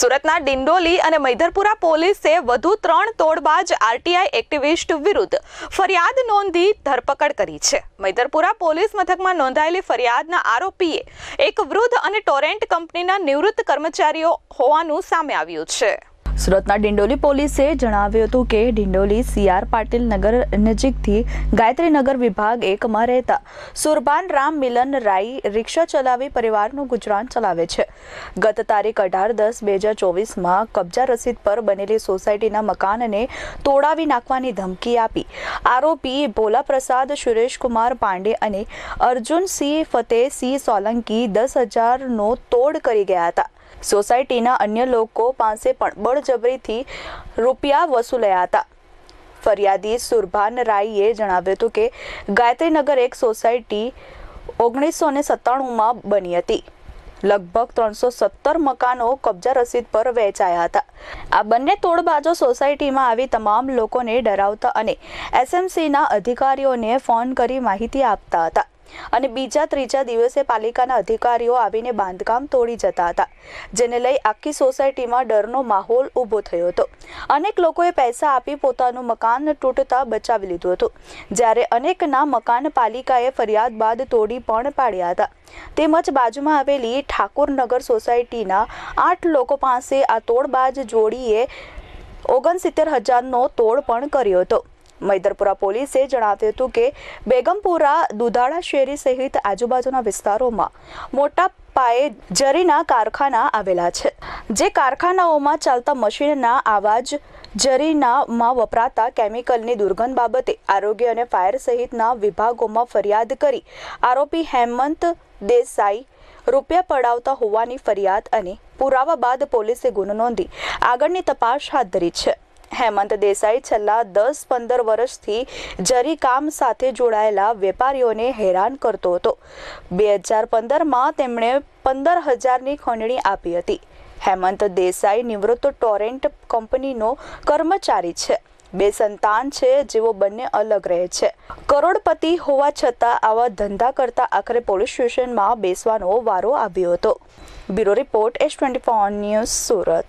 સુરતના ડિંડોલી અને મૈધરપુરા પોલીસે વધુ ત્રણ તોડબાજ આરટીઆઈ એક્ટિવિસ્ટ વિરુદ્ધ ફરિયાદ નોંધી ધરપકડ કરી છે. મૈધરપુરા પોલીસ મથકમાં નોંધાયેલી ફરિયાદના આરોપીએ એક વૃદ્ધ અને ટોરેન્ટ કંપનીના નિવૃત્ત કર્મચારીઓ હોવાનું સામે આવ્યું છે. સુરતના ડિંડોલી પોલીસે જણાવ્યું હતું કે ડિંડોલી સીઆર પાટીલ નગર નજીકથી ગાયત્રીનગર વિભાગ એકમાં રહેતા સુરબાન રામ મિલન રાઈ રિક્ષા ચલાવી પરિવારનું ગુજરાન ચલાવે છે. ગત તારીખ અઢાર દસ બે હજાર ચોવીસમાં કબજા રસીદ પર બનેલી સોસાયટીના મકાનને તોડાવી નાખવાની ધમકી આપી. આરોપી ભોલા પ્રસાદ સુરેશકુમાર પાંડે અને અર્જુનસિંહ ફતેહસિંહ સોલંકી દસ હજારનો તોડ કરી ગયા હતા. સોસાયટીના અન્ય લોકો પાસે પણ બળજબરીથી રૂપિયા વસૂલ્યા હતા. ફરિયાદી સુરભાન રાઈએ જણાવ્યું હતું કે, ગાયત્રીનગર એક સોસાયટી ઓગણીસો ને સત્તાણુંમાં બની હતી. લગભગ ત્રણસો સત્તર મકાનો કબજા રસીદ પર વેચાયા હતા. આ બંને તોડબાજો સોસાયટીમાં આવી તમામ લોકોને ડરાવતા અને એસએમસીના અધિકારીઓને ફોન કરી માહિતી આપતા હતા. અને બીજા ત્રીજા દિવસે પાલિકાના અધિકારીઓ આવીને બાંધકામ તોડી જતા હતા, જેને લઈ આખી સોસાયટીમાં ડરનો માહોલ ઊભો થયો હતો. અનેક લોકોએ પૈસા આપી પોતાનું મકાન તૂટતા બચાવી લીધું હતું, જ્યારે અનેકના મકાન પાલિકાએ ફરિયાદ બાદ તોડી પણ પાડ્યા હતા. તેમજ બાજુમાં આવેલી ઠાકુરનગર સોસાયટીના આઠ લોકો પાસે આ તોડબાજ જોડીએ ઓગણસિત્તેર હજારનો તોડ પણ કર્યો હતો. મૈદરપુરા પોલીસે જણાવ્યું હતું કે બેગમપુરા, દુધાળા શેરી સહિત આજુબાજુના વિસ્તારોમાં મોટા પાયે જરીના કારખાના આવેલા છે, જે કારખાનાઓમાં ચાલતા મશીનના આવાજ જરીનામાં વપરાતા કેમિકલની દુર્ગંધ બાબતે આરોગ્ય અને ફાયર સહિતના વિભાગોમાં ફરિયાદ કરી આરોપી હેમંત દેસાઈ રૂપિયા પડાવતા હોવાની ફરિયાદ અને પુરાવા બાદ પોલીસે ગુનો નોંધી આગળની તપાસ હાથ ધરી છે. હેમંત દેસાઈ છેલ્લા દસ પંદર વર્ષથી જરી કામ સાથે જોડાયેલા વેપારીઓને હેરાન કરતો હતો. બે હજાર પંદરમાં તેમણે પંદર હજારની ખંડણી આપી હતી. હેમંત દેસાઈ નિવૃત્ત ટોરેન્ટ કંપનીનો કર્મચારી છે. બે સંતાન છે, જેઓ બંને અલગ રહે છે. કરોડપતિ હોવા છતાં આવા ધંધા કરતા આખરે પોલીસ સ્ટેશનમાં બેસવાનો વારો આવ્યો હતો. Bureau report S twenty news Surat.